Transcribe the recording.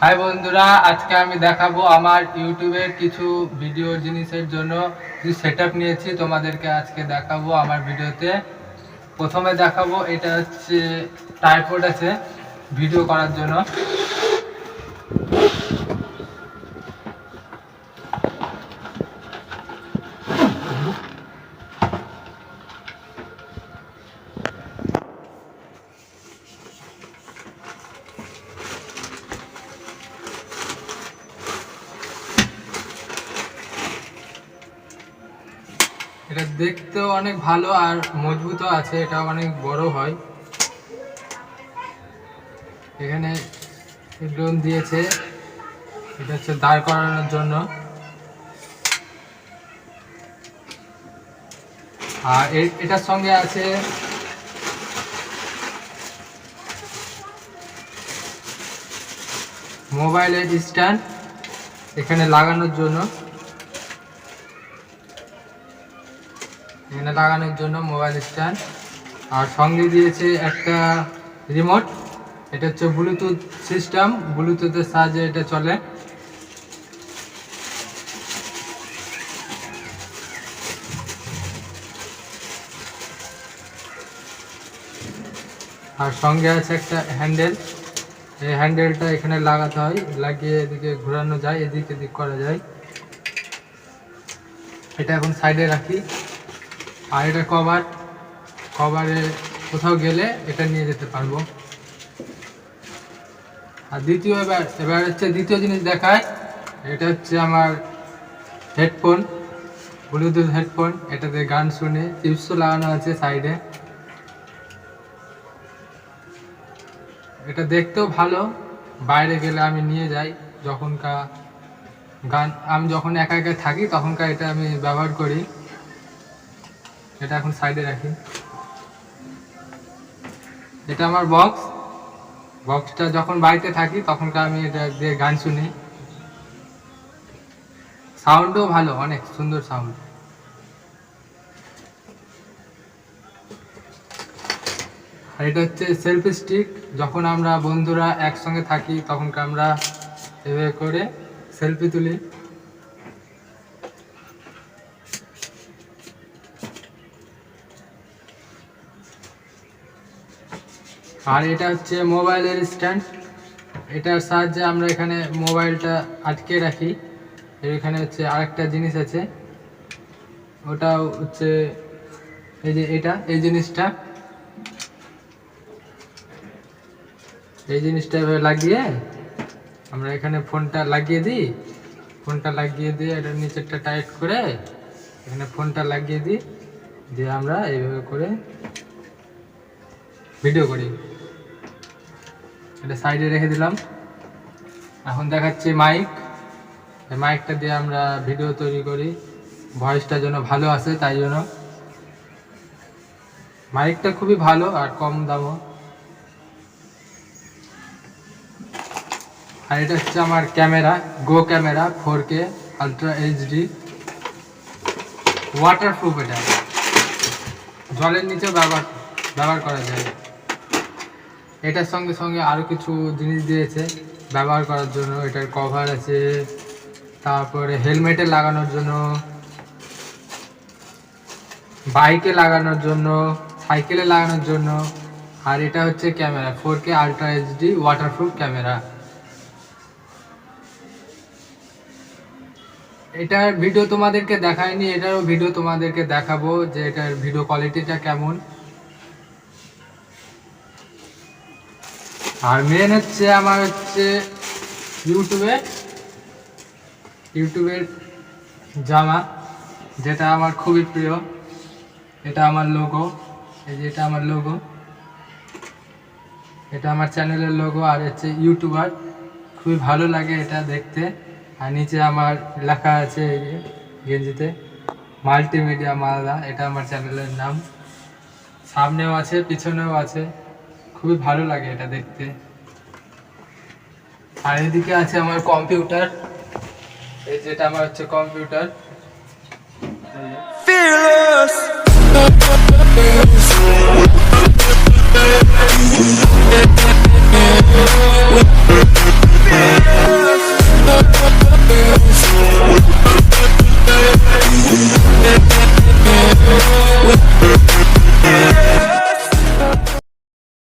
High বন্ধুরা, আজকে আমি দেখাবো আমার ইউটিউবের কিছু ভিডিও জিনিসের জন্য কিছু সেট নিয়েছি, তোমাদেরকে আজকে দেখাবো আমার ভিডিওতে। প্রথমে দেখাবো, এটা হচ্ছে টাইপোড আছে ভিডিও করার জন্য। এটা দেখতেও অনেক ভালো আর মজবুত আছে এটা অনেক বড় হয়। এখানে লোন দিয়েছে, এটা হচ্ছে দাঁড় করানোর জন্য। আর এটার সঙ্গে আছে মোবাইলের স্ট্যান্ড, এখানে লাগানোর জন্য। এখানে লাগানোর জন্য মোবাইল স্ট্যান্ড আর সঙ্গে দিয়েছে একটা রিমোট এটা হচ্ছে ব্লুটুথ সিস্টেম ব্লুটুথের সাহায্যে এটা চলে। আর সঙ্গে আছে একটা হ্যান্ডেল এই হ্যান্ডেলটা এখানে লাগাতে হয়। লাগিয়ে এদিকে ঘোরানো যায় এদিক এদিক করা যায়। এটা এখন সাইডে রাখি। আর এটা কভার, কভারে কোথাও গেলে এটা নিয়ে যেতে পারব। আর দ্বিতীয় এবার এবার হচ্ছে দ্বিতীয় জিনিস দেখায়, এটা হচ্ছে আমার হেডফোন, ব্লুটুথ হেডফোন এটাতে গান শুনে চিপসও লাগানো আছে সাইডে। এটা দেখতেও ভালো, বাইরে গেলে আমি নিয়ে যাই, যখনকার গান, আমি যখন একা একা থাকি তখনকার এটা আমি ব্যবহার করি। এটা এখন সাইডে রাখি। এটা আমার বক্স বক্সটা যখন বাড়িতে থাকি, তখনকার আমি এটা দিয়ে গান শুনি। সাউন্ডও ভালো, অনেক সুন্দর সাউন্ড আর এটা হচ্ছে সেলফি স্টিক যখন আমরা বন্ধুরা একসঙ্গে থাকি তখনকার আমরা এভাবে করে সেলফি তুলি। আর এটা হচ্ছে মোবাইলের স্ট্যান্ড। এটার সাহায্যে আমরা এখানে মোবাইলটা আটকে রাখি। এখানে হচ্ছে আরেকটা জিনিস আছে। ওটা হচ্ছে এই যে এটা, এই জিনিসটা। এই জিনিসটা এভাবে লাগিয়ে আমরা এখানে ফোনটা লাগিয়ে দিই। ফোনটা লাগিয়ে দিয়ে এটা নিচেরটা টাইট করে এখানে ফোনটা লাগিয়ে দিই। দিয়ে আমরা এইভাবে করে ভিডিও করি। এটা সাইডে রেখে দিলাম। এখন দেখাচ্ছি মাইক মাইকটা দিয়ে আমরা ভিডিও তৈরি করি। ভয়েসটা যেন ভালো আসে, তাই জন্য। মাইকটা খুবই ভালো আর কম দামও। আর এটা হচ্ছে আমার camera go camera four K ultra HD waterproof এটা। জলের নিচেও ব্যবহার ব্যবহার করা যায়। এটার সঙ্গে সঙ্গে আরও কিছু জিনিস দিয়েছে ব্যবহার করার জন্য। এটার কভার আছে, তারপরে হেলমেটে লাগানোর জন্য বাইকে লাগানোর জন্য সাইকেলে লাগানোর জন্য। আর এটা হচ্ছে camera four K ultra HD waterproof camera এটার ভিডিও তোমাদেরকে দেখায়নি এটারও ভিডিও তোমাদেরকে দেখাবো যে এটার ভিডিও কোয়ালিটিটা কেমন। আর মেন হচ্ছে আমার হচ্ছে ইউটিউবে ইউটিউবের জামা, যেটা আমার খুবই প্রিয়। এটা আমার লোগো এই যে এটা আমার লোগো এটা আমার চ্যানেলের লোগো আর হচ্ছে ইউটিউবার খুবই ভালো লাগে এটা দেখতে। আর নিচে আমার লেখা আছে এই যে গেঞ্জিতে মাল্টিমিডিয়া মালদা, এটা আমার চ্যানেলের নাম। সামনেও আছে, পিছনেও আছে। খুবই ভালো লাগে এটা দেখতে। আর এদিকে আছে আমার কম্পিউটার। এই যেটা আমার হচ্ছে কম্পিউটার।